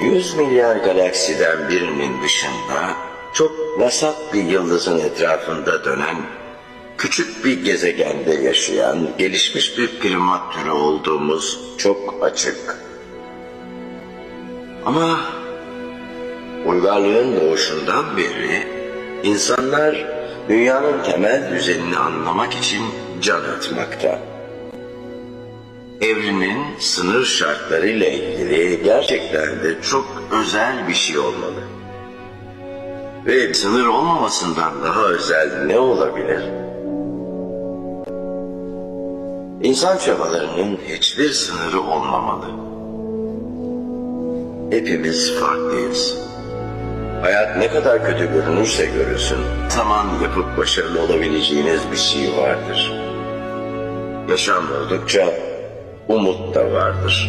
100 milyar galaksiden birinin dışında çok vasat bir yıldızın etrafında dönen küçük bir gezegende yaşayan gelişmiş bir primat türü olduğumuz çok açık. Ama uygarlığın doğuşundan beri insanlar dünyanın temel düzenini anlamak için can atmakta. Evrenin sınır şartlarıyla ilgili gerçekten de çok özel bir şey olmalı. Ve sınır olmamasından daha özel ne olabilir? İnsan çabalarının hiçbir sınırı olmamalı. Hepimiz farklıyız. Hayat ne kadar kötü görünürse görünsün, zaman yapıp başarılı olabileceğiniz bir şey vardır. Yaşam oldukça Umuto Tavares.